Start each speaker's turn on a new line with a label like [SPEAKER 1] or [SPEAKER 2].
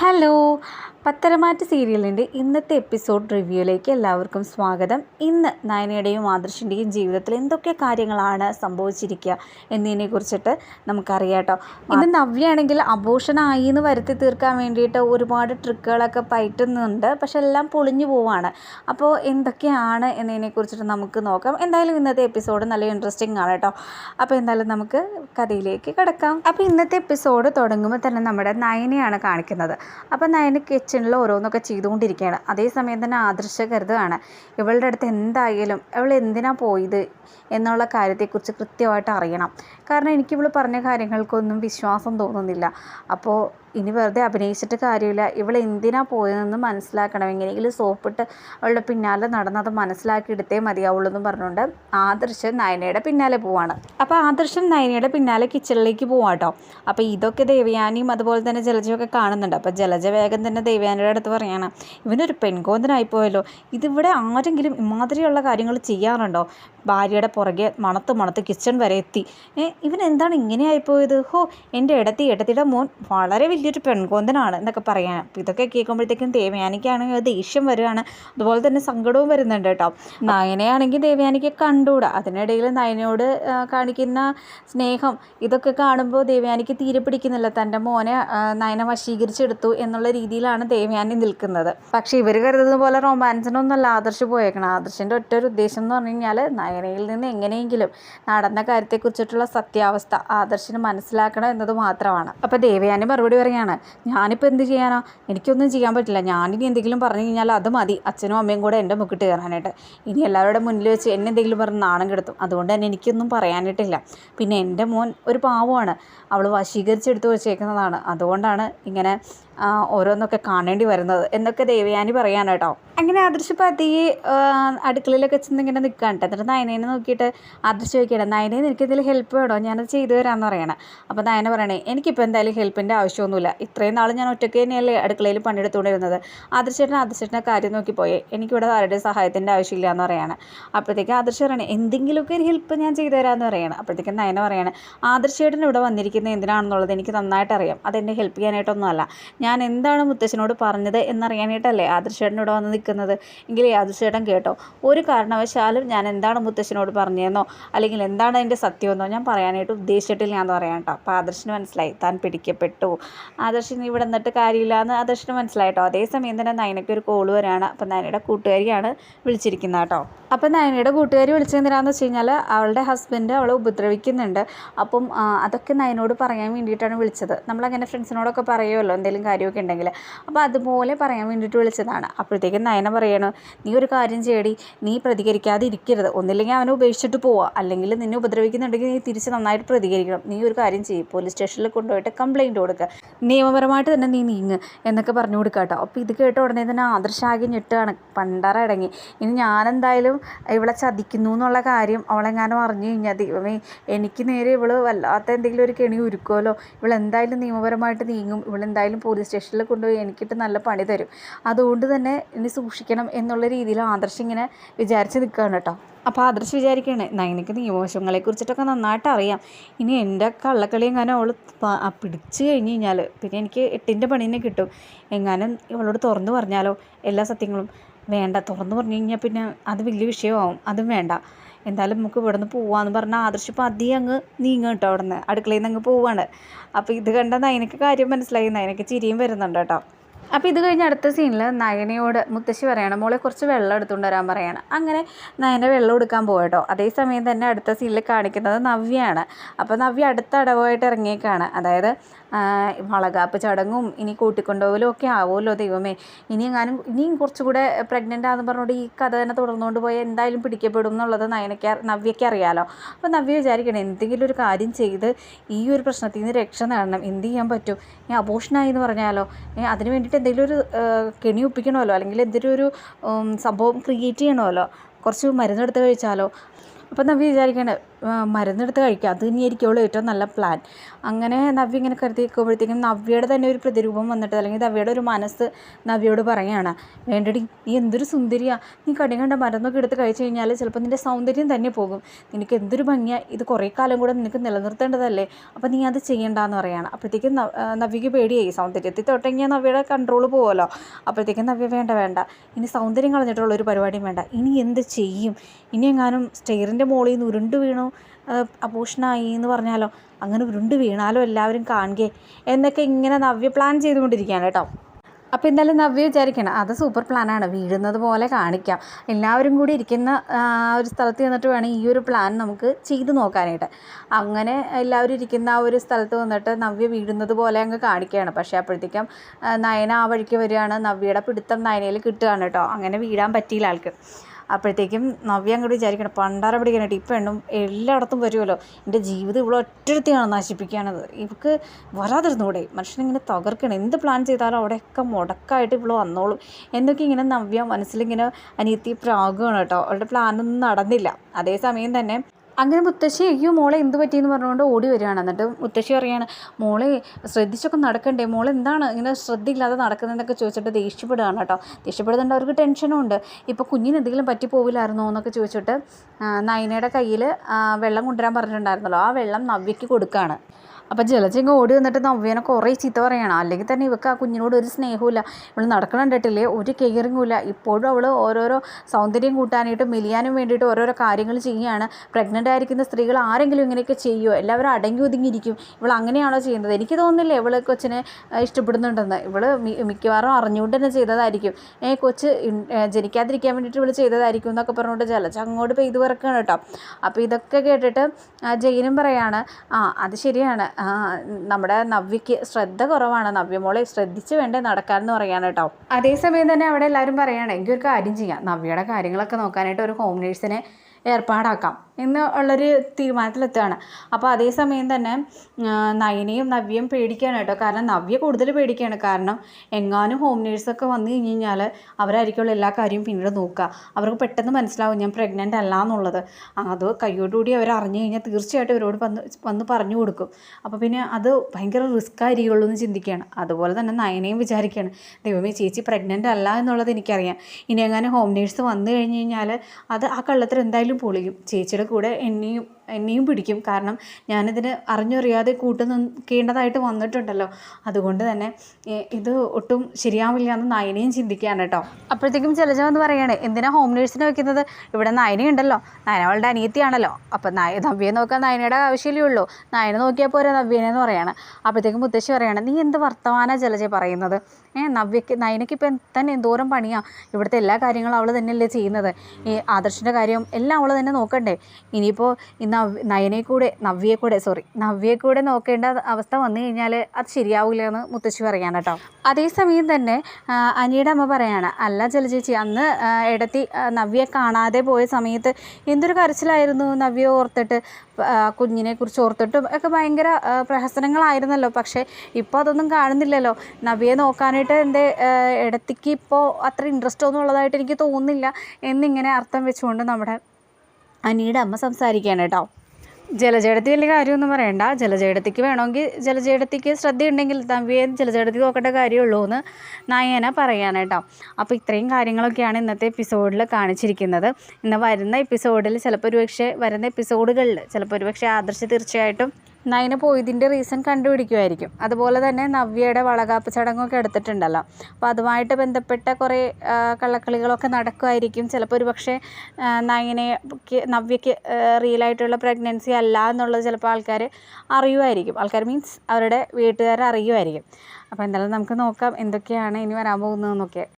[SPEAKER 1] Hello Patharamattu സീരിയലിന്റെ ഇന്നത്തെ episode റിവ്യൂയിലേക്ക് എല്ലാവർക്കും സ്വാഗതം. ഇന്ന് നയനയുടെയും ആദർശിന്റെയും ജീവിതത്തിൽ എന്തൊക്കെ കാര്യങ്ങളാണ് സംഭവിച്ചിരിക്കുക എന്നതിനെ കുറിച്ചിട്ട് നമുക്കറിയാം കേട്ടോ ഇത് നവ്യാണെങ്കിൽ അബോഷനായി എന്ന് വരുത്തി തീർക്കാൻ വേണ്ടിയിട്ട് ഒരുപാട് ട്രിക്കുകളൊക്കെ പയറ്റുന്നുണ്ട്. പക്ഷെ എല്ലാം പൊളിഞ്ഞു പോവാണ്. അപ്പോൾ എന്തൊക്കെയാണ് എന്നതിനെ കുറിച്ചിട്ട് നമുക്ക് നോക്കാം. എന്തായാലും ഇന്നത്തെ എപ്പിസോഡ് നല്ല ഇൻട്രസ്റ്റിംഗ് ആണ് കേട്ടോ. അപ്പോൾ എന്തായാലും നമുക്ക് കഥയിലേക്ക് കിടക്കാം. അപ്പോൾ ഇന്നത്തെ എപ്പിസോഡ് തുടങ്ങുമ്പോൾ തന്നെ നമ്മുടെ നയനയാണ് കാണിക്കുന്നത്. അപ്പോൾ നയന കിച്ചണിൽ ഓരോന്നൊക്കെ ചെയ്തുകൊണ്ടിരിക്കുകയാണ്. അതേസമയം തന്നെ ആദർശ കരുതുകയാണ് ഇവളുടെ അടുത്ത് എന്തായാലും അവൾ എന്തിനാ പോയത് എന്നുള്ള കാര്യത്തെക്കുറിച്ച് കൃത്യമായിട്ട് അറിയണം. കാരണം എനിക്ക് ഇവൾ പറഞ്ഞ കാര്യങ്ങൾക്കൊന്നും വിശ്വാസം തോന്നുന്നില്ല. അപ്പോൾ ഇനി വെറുതെ അഭിനയിച്ചിട്ട് കാര്യമില്ല. ഇവൾ എന്തിനാ പോയതെന്ന് മനസ്സിലാക്കണം എങ്ങനെയെങ്കിലും സോപ്പിട്ട് അവളുടെ പിന്നാലെ നടന്നത് മനസ്സിലാക്കി എടുത്തേ മതിയാവുള്ളൂ എന്ന് പറഞ്ഞുകൊണ്ട് ആദർശം നയനയുടെ പിന്നാലെ പോവാണ്. അപ്പോൾ ആദർശം നയനയുടെ പിന്നാലെ കിച്ചണിലേക്ക് പോവാട്ടോ അപ്പോൾ ഇതൊക്കെ ദേവയാനിയും അതുപോലെ തന്നെ ജലജയൊക്കെ കാണുന്നുണ്ട്. അപ്പോൾ ജലജ വേഗം തന്നെ ദേവയാനിയുടെ അടുത്ത് പറയാണ് ഇവനൊരു പെൺകോന്തനായി പോയല്ലോ. ഇതിവിടെ ആരെങ്കിലും ഇമാതിരിയുള്ള കാര്യങ്ങൾ ചെയ്യാറുണ്ടോ? ഭാര്യയുടെ പുറകെ മണത്ത് മണത്ത് കിച്ചൺ വരെ എത്തി. ഇവൻ എന്താണ് ഇങ്ങനെ ആയിപ്പോയത് ഹോ എന്റെ ഇടത്തി ഇടത്തിയുടെ മോൻ വളരെ വലിയൊരു പെൺകോന്തനാണ് എന്നൊക്കെ പറയാൻ അപ്പോൾ ഇതൊക്കെ കേൾക്കുമ്പോഴത്തേക്കും ദേവയാനിക്കാണെങ്കിൽ ദേഷ്യം വരുവാണ് അതുപോലെ തന്നെ സങ്കടവും വരുന്നുണ്ട് കേട്ടോ. നയനയാണെങ്കിൽ ദേവയാനിക്ക് കണ്ടുകൂടാ. അതിനിടയിൽ നയനയോട് കാണിക്കുന്ന സ്നേഹം ഇതൊക്കെ കാണുമ്പോൾ ദേവയാനിക്ക് തീരെ പിടിക്കുന്നില്ല. തന്റെ മോനെ നയന വശീകരിച്ചെടുത്തു എന്നുള്ള രീതിയിലാണ് ദേവയാനി നിൽക്കുന്നത്. പക്ഷേ ഇവർ കരുതുന്ന പോലെ റൊമാൻസിനൊന്നുമല്ല ആദർശ് പോയേക്കണം. ആദർശിന്റെ ഒറ്റ ഒരു ഉദ്ദേശം എന്ന് പറഞ്ഞു കഴിഞ്ഞാൽ നയനയിൽ നിന്ന് എങ്ങനെയെങ്കിലും നടന്ന കാര്യത്തെക്കുറിച്ചിട്ടുള്ള സത്യാവസ്ഥ ആദർശിന് മനസ്സിലാക്കണം എന്നത് മാത്രമാണ്. അപ്പോൾ ദേവയാനി മറുപടി പറയാണ് ഞാനിപ്പോൾ എന്ത് ചെയ്യാനാ? എനിക്കൊന്നും ചെയ്യാൻ പറ്റില്ല. ഞാനിനി എന്തെങ്കിലും പറഞ്ഞു കഴിഞ്ഞാൽ അത് മതി. അച്ഛനും അമ്മയും കൂടെ എന്റെ മുക്കിട്ട് കയറാനായിട്ട്. ഇനി എല്ലാവരുടെ മുന്നിൽ വെച്ച് എന്നെ എന്തെങ്കിലും പറഞ്ഞ് നാണം കെടുത്തും. അതുകൊണ്ട് തന്നെ എനിക്കൊന്നും പറയാനായിട്ടില്ല. പിന്നെ എന്റെ മോൻ ഒരു പാവമാണ്. അവൾ വശീകരിച്ചെടുത്ത് വെച്ചേക്കുന്നതാണ്. അതുകൊണ്ടാണ് ഇങ്ങനെ ഓരോന്നൊക്കെ കാണേണ്ടി വരുന്നത്. എന്നൊക്കെ ദേവയാനി പറയാണ് കേട്ടോ. അങ്ങനെ ആദർശ് പതിയെ അടുക്കളയിലൊക്കെ ചെന്ന് ഇങ്ങനെ നിൽക്കാൻ കേട്ടോ. എന്നിട്ട് നയനേനെ നോക്കിയിട്ട് ആദർശ് ചോദിക്കണം നയനെ നിനക്ക് ഇതിൽ ഹെൽപ്പ് വേണോ? ഞാനത് ചെയ്തു തരാമെന്ന് പറയണം. അപ്പോൾ നയന പറയണേ എനിക്കിപ്പോൾ എന്തായാലും ഹെൽപ്പിന്റെ ആവശ്യമൊന്നുമില്ല. ഇത്രയും നാൾ ഞാൻ ഒറ്റയ്ക്ക് തന്നെയല്ലേ അടുക്കളയിൽ പണിയെടുത്തുകൊണ്ടിരുന്നത് ആദർശേട്ടൻ ആദർശേട്ടന്റെ കാര്യം നോക്കി പോയേ എനിക്കിവിടെ ആരുടെ സഹായത്തിന്റെ ആവശ്യമില്ല എന്ന് പറയാണ്. അപ്പോഴത്തേക്ക് ആദർശ് പറയണേ എന്തെങ്കിലുമൊക്കെ ഒരു ഹെൽപ്പ് ഞാൻ ചെയ്തു തരാമെന്ന് പറയണം. അപ്പോഴത്തേക്കും നയന പറയാണ് ആദർശേട്ടൻ ഇവിടെ വന്നിരിക്കുന്നത് എന്തിനാണെന്നുള്ളത് എനിക്ക് നന്നായിട്ട് അറിയാം അതെന്നെ ഹെൽപ്പ് ചെയ്യാനായിട്ടൊന്നുമല്ല. ഞാൻ എന്താണ് മുത്തശ്ശനോട് പറഞ്ഞത് എന്നറിയാനായിട്ടല്ലേ ആദർശേട്ടൻ ഇവിടെ വന്ന് നിൽക്കുന്നത്? എങ്കിൽ ആദർശേട്ടൻ കേട്ടോ. ഒരു കാരണവശാലും ഞാൻ എന്താണ് മുത്തശ്ശനോട് പറഞ്ഞതെന്നോ അല്ലെങ്കിൽ എന്താണ് അതിന്റെ സത്യമെന്നോ ഞാൻ പറയാനായിട്ട് ഉദ്ദേശിച്ചിട്ടില്ല എന്ന് പറയാം കേട്ടോ. അപ്പോൾ ആദർശന് മനസ്സിലായി. താൻ പിടിക്കപ്പെട്ടു. ആദർശൻ ഇവിടെ നിന്നിട്ട് കാര്യമില്ല എന്ന് ആദർശന് മനസ്സിലായി കേട്ടോ. അതേസമയം തന്നെ നയനയ്ക്ക് ഒരു കോൾ വരാണ്. അപ്പം നയനയുടെ കൂട്ടുകാരിയാണ് വിളിച്ചിരിക്കുന്നത് കേട്ടോ. അപ്പം നയനയുടെ കൂട്ടുകാരി വിളിച്ചെന്തിനാന്ന് വെച്ച് കഴിഞ്ഞാൽ അവളുടെ ഹസ്ബൻഡ് അവളെ ഉപദ്രവിക്കുന്നുണ്ട്. അപ്പം അതൊക്കെ നയനോട് പറയാൻ വേണ്ടിയിട്ടാണ് വിളിച്ചത്. നമ്മളങ്ങനെ ഫ്രണ്ട്സിനോടൊക്കെ പറയുമല്ലോ എന്തെങ്കിലും കാര്യമൊക്കെ ഉണ്ടെങ്കിൽ. അപ്പോൾ അതുപോലെ പറയാൻ വേണ്ടിയിട്ട് വിളിച്ചതാണ്. അപ്പോഴത്തേക്കും നയന പറയണു നീ ഒരു കാര്യം ചെയ്യടി. നീ പ്രതികരിക്കാതെ ഇരിക്കരുത് ഒന്നില്ലെങ്കിൽ അവനെ ഉപേക്ഷിച്ചിട്ട് പോവുക അല്ലെങ്കിൽ നിന്നെ ഉപദ്രവിക്കുന്നുണ്ടെങ്കിൽ നീ തിരിച്ച് നന്നായിട്ട് പ്രതികരിക്കണം. നീ ഒരു കാര്യം ചെയ്യും. പോലീസ് സ്റ്റേഷനിൽ കൊണ്ടുപോയിട്ട് കംപ്ലയിന്റ് കൊടുക്കുക നിയമപരമായിട്ട് തന്നെ നീ നീങ്ങ് എന്നൊക്കെ പറഞ്ഞു കൊടുക്കുക കേട്ടോ അപ്പോൾ ഇത് കേട്ട ഉടനെ തന്നെ ആദർശാകി ഞെട്ടുകയാണ്. പണ്ടറ ഇടങ്ങി ഇനി ഞാനെന്തായാലും ഇവളെ ചതിക്കുന്നു എന്നുള്ള കാര്യം അവളെങ്ങാനും അറിഞ്ഞു കഴിഞ്ഞാൽ ദൈവമേ എനിക്ക് നേരെ ഇവൾ വല്ലാത്ത എന്തെങ്കിലും ഒരു കെണി ഉരുക്കുമല്ലോ ഇവളെന്തായാലും നിയമപരമായിട്ട് നീങ്ങും. ഇവളെന്തായാലും പോലീസ് സ്റ്റേഷനിൽ കൊണ്ടുപോയി എനിക്കിട്ട് നല്ല പണി തരും. അതുകൊണ്ട് തന്നെ ഇനി സൂക്ഷിക്കണം എന്നുള്ള രീതിയിൽ ആദർശ് ഇങ്ങനെ വിചാരിച്ച് നിൽക്കുകയാണ് കേട്ടോ. അപ്പോൾ ആദർശ് വിചാരിക്കുകയാണ് നയനക്ക് നിയമവശങ്ങളെ കുറിച്ചിട്ടൊക്കെ നന്നായിട്ട് അറിയാം. ഇനി എന്റെ കള്ളക്കളി എങ്ങാനും അവൾ പിടിച്ചു കഴിഞ്ഞ് കഴിഞ്ഞാൽ പിന്നെ എനിക്ക് എട്ടിന്റെ പണി തന്നെ കിട്ടും. എങ്ങാനും ഇവളോട് തുറന്നു പറഞ്ഞാലോ എല്ലാ സത്യങ്ങളും വേണ്ട. തുറന്നു പറഞ്ഞു കഴിഞ്ഞാൽ പിന്നെ അത് വലിയ വിഷയമാവും. അതും വേണ്ട. എന്തായാലും നമുക്ക് ഇവിടെ നിന്ന് പോവാന്ന് പറഞ്ഞാൽ ആദർശ് അധികം അങ്ങ് നീങ്ങും കേട്ടോ അവിടെ നിന്ന് അടുക്കളയിൽ നിന്ന് അങ്ങ് പോവാണ്. അപ്പോൾ ഇത് കണ്ട നയനക്ക് കാര്യം മനസ്സിലായി. നയനക്ക് ചിരിയും വരുന്നുണ്ട് കേട്ടോ. അപ്പോൾ ഇത് കഴിഞ്ഞ് അടുത്ത സീനിൽ നയനയോട് മുത്തശ്ശി പറയണം മോളെ കുറച്ച് വെള്ളം എടുത്തുകൊണ്ട് വരാൻ പറയണം. അങ്ങനെ നയന വെള്ളം എടുക്കാൻ പോകട്ടോ അതേസമയം തന്നെ അടുത്ത സീനിൽ കാണിക്കുന്നത് നവ്യയാണ് അപ്പോൾ നവ്യ അടുത്ത അടവായിട്ട് ഇറങ്ങിയേക്കാണ്. അതായത് മുളകാപ്പ് ചടങ്ങും ഇനി കൂട്ടിക്കൊണ്ടുപോകലും ഒക്കെ ആവുമല്ലോ ദൈവമേ. ഇനി എങ്ങാനും ഇനിയും കുറച്ചുകൂടെ പ്രഗ്നന്റ് ആണെന്ന് പറഞ്ഞുകൊണ്ട് ഈ കഥ തന്നെ തുടർന്നുകൊണ്ട് പോയാൽ എന്തായാലും പിടിക്കപ്പെടും എന്നുള്ളത് നയനയ്ക്ക് നവ്യയ്ക്ക് അറിയാലോ. അപ്പോൾ നവ്യ വിചാരിക്കണം എന്തെങ്കിലും ഒരു കാര്യം ചെയ്ത് ഈ ഒരു പ്രശ്നത്തിൽ നിന്ന് രക്ഷ നേടണം. എന്ത് ചെയ്യാൻ പറ്റും? ഈ അബോഷനായി എന്ന് പറഞ്ഞാലോ? അതിന് വേണ്ടിയിട്ട് എന്തെങ്കിലും ഒരു കെണി ഒപ്പിക്കണമല്ലോ അല്ലെങ്കിൽ എന്തെങ്കിലും ഒരു സംഭവം ക്രിയേറ്റ് ചെയ്യണമല്ലോ കുറച്ച് മരുന്നെടുത്ത് കഴിച്ചാലോ. അപ്പോൾ നമുക്ക് വിചാരിക്കണേ മരുന്നെടുത്ത് കഴിക്കുക. അത് തന്നെയായിരിക്കുള്ളൂ ഏറ്റവും നല്ല പ്ലാൻ അങ്ങനെ നവ്യ ഇങ്ങനെ കരുതി നിൽക്കുമ്പോഴത്തേക്കും നവ്യയുടെ തന്നെ ഒരു പ്രതിരൂപം വന്നിട്ട് അല്ലെങ്കിൽ നവ്യയുടെ ഒരു മനസ്സ് നവ്യയോട് പറയുകയാണ്. വേണ്ടടി നീ എന്തൊരു സുന്ദരിയാ. നീ കടി കണ്ട മരുന്നൊക്കെ എടുത്ത് കഴിച്ചു കഴിഞ്ഞാൽ ചിലപ്പോൾ നിന്റെ സൗന്ദര്യം തന്നെ പോകും. നിനക്ക് എന്തൊരു ഭംഗിയാ. ഇത് കുറേ കാലം കൂടെ നിനക്ക് നിലനിർത്തേണ്ടതല്ലേ? അപ്പോൾ നീ അത് ചെയ്യണ്ടെന്ന് പറയാണ്. അപ്പോഴത്തേക്കും നവ്- നവ്യയ്ക്ക് പേടിയായി. സൗന്ദര്യത്തിൽ തൊട്ടെങ്കിൽ നവ്യയുടെ കൺട്രോൾ പോകുമല്ലോ അപ്പോഴത്തേക്കും നവ്യ വേണ്ട വേണ്ട. ഇനി സൗന്ദര്യം കളഞ്ഞിട്ടുള്ള ഒരു പരിപാടിയും വേണ്ട. ഇനി എന്ത് ചെയ്യും? ഇനി എങ്ങാനും സ്റ്റെയറിന്റെ മുകളിൽ നിന്ന് ഉരുണ്ട് വീണു? അപോഷനായി എന്ന് പറഞ്ഞാലോ. അങ്ങനെ ഉരുണ്ട് വീണാലോ എല്ലാവരും കാണുകയെ എന്നൊക്കെ ഇങ്ങനെ നവ്യ പ്ലാൻ ചെയ്തുകൊണ്ടിരിക്കുകയാണ് കേട്ടോ. അപ്പോൾ എന്തായാലും നവ്യ വിചാരിക്കണം അത് സൂപ്പർ പ്ലാനാണ് വീഴുന്നത് പോലെ കാണിക്കാം. എല്ലാവരും കൂടി ഇരിക്കുന്ന ആ, ഒരു സ്ഥലത്ത് ചെന്നിട്ട് വേണം ഈ ഒരു പ്ലാൻ നമുക്ക് ചെയ്ത് നോക്കാനായിട്ട്. അങ്ങനെ എല്ലാവരും ഇരിക്കുന്ന ആ ഒരു സ്ഥലത്ത് വന്നിട്ട് നവ്യ വീഴുന്നത് പോലെ അങ്ങ് കാണിക്കുകയാണ്. പക്ഷേ അപ്പോഴത്തേക്കും നയന ആ വഴിക്ക് വരികയാണ്. നവ്യയുടെ പിടുത്തം നയനയിൽ കിട്ടുകയാണ് കേട്ടോ. അങ്ങനെ വീഴാൻ പറ്റിയില്ല ആൾക്ക്. അപ്പോഴത്തേക്കും നവ്യ അങ്ങോട്ട് വിചാരിക്കണം പണ്ടാര പിടിക്കാനായിട്ട് ഇപ്പം എണ്ണും എല്ലായിടത്തും വരുമല്ലോ. എന്റെ ജീവിതം ഇവിടെ ഒറ്റത്തിയാണ് നശിപ്പിക്കുകയാണത് ഇവക്ക് വരാതിരുന്നൂടെ. മനുഷ്യനിങ്ങനെ തകർക്കണം. എന്ത് പ്ലാൻ ചെയ്താലും അവിടെയൊക്കെ മുടക്കായിട്ട് ഇവിടെ വന്നോളും. എന്നൊക്കെ ഇങ്ങനെ നവ്യ മനസ്സിലിങ്ങനെ അനിയത്തി പ്രാകുകയാണ് കേട്ടോ. അവളുടെ പ്ലാനൊന്നും നടന്നില്ല. അതേസമയം തന്നെ അങ്ങനെ മുത്തശ്ശി അയ്യോ മോളെ എന്ത് പറ്റിയെന്ന് പറഞ്ഞുകൊണ്ട് ഓടി വരികയാണ്. എന്നിട്ട് മുത്തശ്ശി പറയാണ് മോളെ ശ്രദ്ധിച്ചൊക്കെ നടക്കണ്ടേ? മോളെ എന്താണ് ഇങ്ങനെ ശ്രദ്ധയില്ലാതെ നടക്കുന്നതെന്നൊക്കെ ചോദിച്ചിട്ട് ദേഷ്യപ്പെടുകയാണ് കേട്ടോ. ദേഷ്യപ്പെടുന്നുണ്ട് അവർക്ക് ടെൻഷനും ഉണ്ട്. ഇപ്പോൾ കുഞ്ഞിന് എന്തെങ്കിലും പറ്റിപ്പോവില്ലായിരുന്നോ എന്നൊക്കെ ചോദിച്ചിട്ട് നയനയുടെ കയ്യിൽ വെള്ളം കൊണ്ടുവരാൻ പറഞ്ഞിട്ടുണ്ടായിരുന്നല്ലോ. ആ വെള്ളം നവ്യയ്ക്ക് കൊടുക്കുകയാണ്. അപ്പോൾ ജലജങ്ങ് ഓടി വന്നിട്ട് നവ്യനെ കുറേ ചീത്ത പറയണം. അല്ലെങ്കിൽ തന്നെ ഇവക്ക് ആ കുഞ്ഞിനോട് ഒരു സ്നേഹമില്ല ഇവൾ നടക്കണം കണ്ടിട്ടില്ലേ? ഒരു കെയറിങ്ങും ഇല്ല ഇപ്പോഴും അവൾ ഓരോരോ സൗന്ദര്യം കൂട്ടാനായിട്ട് മെലിയാനും വേണ്ടിയിട്ട് ഓരോരോ കാര്യങ്ങൾ ചെയ്യുകയാണ്. പ്രഗ്നന്റ് ആയിരിക്കുന്ന സ്ത്രീകൾ ആരെങ്കിലും ഇങ്ങനെയൊക്കെ ചെയ്യുമോ എല്ലാവരും അടങ്ങി ഒതുങ്ങിയിരിക്കും. ഇവൾ അങ്ങനെയാണോ ചെയ്യുന്നത്? എനിക്ക് തോന്നുന്നില്ല ഇവൾ കൊച്ചിനെ ഇഷ്ടപ്പെടുന്നുണ്ടെന്ന്. ഇവൾ മിക്കവാറും അറിഞ്ഞുകൊണ്ട് തന്നെ ചെയ്തതായിരിക്കും. ഏ കൊച്ച് ജനിക്കാതിരിക്കാൻ വേണ്ടിയിട്ട് ഇവൾ ചെയ്തതായിരിക്കും എന്നൊക്കെ പറഞ്ഞുകൊണ്ട് ജലജ അങ്ങോട്ട് പെയ്തു പറക്കുകയാണ് കേട്ടോ. അപ്പോൾ ഇതൊക്കെ കേട്ടിട്ട് ജയിനും പറയാണ് ആ അത് ശരിയാണ്. നമ്മുടെ നവ്യക്ക് ശ്രദ്ധ കുറവാണ്. നവ്യമോളെ ശ്രദ്ധിച്ച് വേണ്ടേ നടക്കാൻ എന്ന് പറയാണ് കേട്ടോ. അതേസമയം തന്നെ അവിടെ എല്ലാവരും പറയുകയാണ് എങ്കിൽ ഒരു കാര്യം ചെയ്യാം. നവ്യയുടെ കാര്യങ്ങളൊക്കെ നോക്കാനായിട്ട് ഒരു ഹോം നേഴ്സിനെ ഏർപ്പാടാക്കാം. എന്ന് ഉള്ളൊരു തീരുമാനത്തിലെത്തുകയാണ്. അപ്പോൾ അതേസമയം തന്നെ നയനയും നവ്യയും പേടിക്കുകയാണ് കേട്ടോ. കാരണം നവ്യ കൂടുതൽ പേടിക്കുകയാണ്. കാരണം എങ്ങാനും ഹോം നേഴ്സൊക്കെ വന്നു കഴിഞ്ഞ് കഴിഞ്ഞാൽ അവരായിരിക്കുമല്ലോ എല്ലാ കാര്യവും പിന്നീട് നോക്കുക. അവർക്ക് പെട്ടെന്ന് മനസ്സിലാവും ഞാൻ പ്രഗ്നന്റ് അല്ല എന്നുള്ളത്. അത് കയ്യോടുകൂടി അവർ അറിഞ്ഞു കഴിഞ്ഞാൽ തീർച്ചയായിട്ടും ഇവരോട് വന്ന് വന്ന് പറഞ്ഞു കൊടുക്കും. അപ്പോൾ പിന്നെ അത് ഭയങ്കര റിസ്ക് ആയിരിക്കുള്ളൂ എന്ന് ചിന്തിക്കുകയാണ്. അതുപോലെ തന്നെ നയനയും വിചാരിക്കുകയാണ് ദൈവമേ ചേച്ചി പ്രഗ്നന്റ് അല്ല എന്നുള്ളത് എനിക്കറിയാം. ഇനി എങ്ങാനും ഹോം നേഴ്സ് വന്നു കഴിഞ്ഞ് കഴിഞ്ഞാൽ അത് ആ കള്ളത്തിൽ എന്തായാലും പൊളിയും. ചേച്ചിയുടെ കൂടെ എന്നെയും എന്നെയും പിടിക്കും. കാരണം ഞാനിതിന് അറിഞ്ഞറിയാതെ കൂട്ടു നിൽക്കേണ്ടതായിട്ട് വന്നിട്ടുണ്ടല്ലോ. അതുകൊണ്ട് തന്നെ ഇത് ഒട്ടും ശരിയാവില്ല എന്ന് നയനയും ചിന്തിക്കുകയാണ് കേട്ടോ. അപ്പോഴത്തേക്കും ജലജ എന്ന് പറയുകയാണ് എന്തിനാ ഹോം നേഴ്സിനെ വെക്കുന്നത്? ഇവിടെ നയനയുണ്ടല്ലോ നയന അവളുടെ അനിയത്തിയാണല്ലോ. അപ്പം നയ നവ്യെ നോക്കാൻ നയനയുടെ ആവശ്യമില്ലേ ഉള്ളൂ. നയന നോക്കിയാൽ പോരാ നവ്യനെന്ന് പറയാണ്. അപ്പോഴത്തേക്കും മുത്തശ്ശി പറയാണ് നീ എന്ത് വർത്തമാന ജലജ പറയുന്നത്? ഏ നവ്യക്ക് നയനയ്ക്ക് ഇപ്പം തന്നെ എന്തോരം പണിയാണ് ഇവിടുത്തെ എല്ലാ കാര്യങ്ങളും അവൾ തന്നെയല്ലേ ചെയ്യുന്നത്? ഈ ആദർശിന്റെ കാര്യം എല്ലാം അവൾ തന്നെ നോക്കണ്ടേ? ഇനിയിപ്പോൾ ഈ നവ് നയനെ കൂടെ നവ്യയെ കൂടെ സോറി നവ്യയെ കൂടെ നോക്കേണ്ട അവസ്ഥ വന്നു കഴിഞ്ഞാൽ അത് ശരിയാവില്ല എന്ന് മുത്തശ്ശി പറയാണ് കേട്ടോ. അതേസമയം തന്നെ അനിയുടെ അമ്മ പറയാണ് അല്ല ജലചേച്ചി അന്ന് ഇടത്തി നവ്യെ കാണാതെ പോയ സമയത്ത് എന്തൊരു കരച്ചിലായിരുന്നു നവ്യ ഓർത്തിട്ട്. കുഞ്ഞിനെ കുറിച്ച് ഓർത്തിട്ടും ഒക്കെ ഭയങ്കര പ്രഹസനങ്ങളായിരുന്നല്ലോ. പക്ഷേ ഇപ്പോൾ അതൊന്നും കാണുന്നില്ലല്ലോ. നവ്യയെ നോക്കാനായിട്ട് എന്റെ ഇടത്തിക്ക് ഇപ്പോൾ അത്ര ഇൻട്രസ്റ്റ് ഒന്നും ഉള്ളതായിട്ട് എനിക്ക് തോന്നുന്നില്ല എന്നിങ്ങനെ അർത്ഥം വെച്ചുകൊണ്ട് നമ്മുടെ അനിയുടെ അമ്മ സംസാരിക്കുകയാണ് കേട്ടോ. ജലജേടത്തി വലിയ കാര്യമൊന്നും പറയണ്ട. ജലജേടത്തിക്ക് വേണമെങ്കിൽ ജലജേടത്തിക്ക് ശ്രദ്ധയുണ്ടെങ്കിൽ തമ്പിയെ ജലജേടത്തി നോക്കേണ്ട കാര്യമുള്ളൂ എന്ന് നയന പറയാണ് കേട്ടോ. അപ്പോൾ ഇത്രയും കാര്യങ്ങളൊക്കെയാണ് ഇന്നത്തെ എപ്പിസോഡിൽ കാണിച്ചിരിക്കുന്നത്. ഇന്ന് വരുന്ന എപ്പിസോഡിൽ ചിലപ്പോൾ ഒരുപക്ഷെ വരുന്ന എപ്പിസോഡുകളിൽ ചിലപ്പോൾ ഒരുപക്ഷെ ആദർശ് തീർച്ചയായിട്ടും നയന പോയതിന്റെ റീസൺ കണ്ടുപിടിക്കുമായിരിക്കും. അതുപോലെ തന്നെ നവ്യയുടെ വളകാപ്പ് ചടങ്ങൊക്കെ എടുത്തിട്ടുണ്ടല്ലോ. അപ്പോൾ അതുമായിട്ട് ബന്ധപ്പെട്ട കുറേ കള്ളക്കളികളൊക്കെ നടക്കുമായിരിക്കും. ചിലപ്പോൾ ഒരു പക്ഷേ നയനയ്ക്ക് നവ്യയ്ക്ക് റിയലായിട്ടുള്ള പ്രഗ്നൻസി അല്ല എന്നുള്ളത് ചിലപ്പോൾ ആൾക്കാർ അറിയുമായിരിക്കും. ആൾക്കാർ മീൻസ് അവരുടെ വീട്ടുകാർ അറിയുമായിരിക്കും. അപ്പോൾ എന്തായാലും നമുക്ക് നോക്കാം എന്തൊക്കെയാണ് ഇനി വരാൻ പോകുന്നതെന്നൊക്കെ.